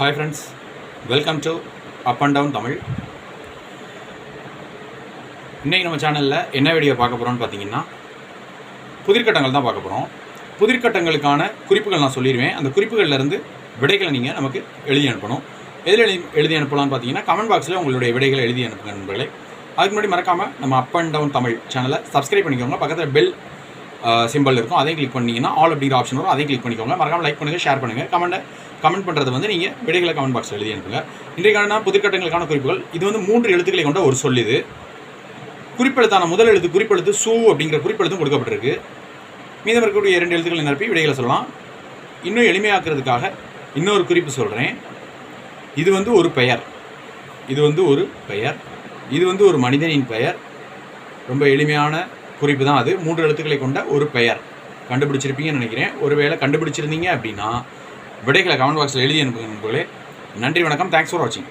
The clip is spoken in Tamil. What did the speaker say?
Hi friends welcome to up and down Tamil இன்றைக்கி நம்ம சேனலில் என்ன வீடியோ பார்க்க போகிறோம்னு பார்த்தீங்கன்னா புதிர்கட்டங்கள் தான் பார்க்க போகிறோம் புதிர்கட்டங்களுக்கான குறிப்புகள் நான் சொல்லிடுவேன். அந்த குறிப்புகள்லேருந்து விடைகளை நீங்கள் நமக்கு எழுதி அனுப்பணும். எதில் எழுதி எழுதி அனுப்பலாம்னு பார்த்தீங்கன்னா கமெண்ட் பாக்ஸில் உங்களுடைய விடைகளை எழுதி அனுப்புங்க நண்பர்களே. அதுக்கு முன்னாடி மறக்காமல் நம்ம அப் அண்ட் டவுன் தமிழ் சேனலை சப்ஸ்கிரைப் பண்ணிக்கோங்க. பக்கத்தில் பெல் சிம்பிள் இருக்கும். அதையும் கிளிக் பண்ணீங்கன்னா ஆல் அப்படிங்கிற ஆப்ஷன் வரும். அதையும் கிளிக் பண்ணிக்கோங்க. மறக்காமல் லைக் பண்ணுங்கள் ஷேர் பண்ணுங்கள் கமெண்ட்டை கமெண்ட் பண்ணுறது வந்து நீங்கள் விடைகளை கமெண்ட் பாக்ஸில் எழுதி அனுப்புங்க. இன்றைக்கான புதுக்கட்டங்களுக்கான குறிப்புகள். இது வந்து மூன்று எழுத்துக்களை கொண்ட ஒரு சொல் இது. குறிப்பெழுத்தான முதல் எழுத்து குறிப்பெழுத்து சூ அப்படிங்கிற குறிப்பெழுத்தும் கொடுக்கப்பட்டிருக்கு. மீதம் இருக்கக்கூடிய இரண்டு எழுத்துக்களை நிரப்பி விடைகளை சொல்லலாம். இன்னும் எளிமையாக்குறதுக்காக இன்னொரு குறிப்பு சொல்கிறேன் இது வந்து ஒரு பெயர். இது வந்து ஒரு பெயர். இது வந்து ஒரு மனிதனின் பெயர். ரொம்ப எளிமையான குறிப்பு தான் அது. மூன்று எழுத்துக்களை கொண்ட ஒரு பெயர். கண்டுபிடிச்சிருப்பீங்கன்னு நினைக்கிறேன். ஒருவேளை கண்டுபிடிச்சிருந்தீங்க அப்படின்னா விடைகளை கமெண்ட் பாக்ஸில் எழுதி அனுப்புங்க நண்பர்களே. நன்றி வணக்கம். தேங்க்ஸ் ஃபார் வாட்சிங்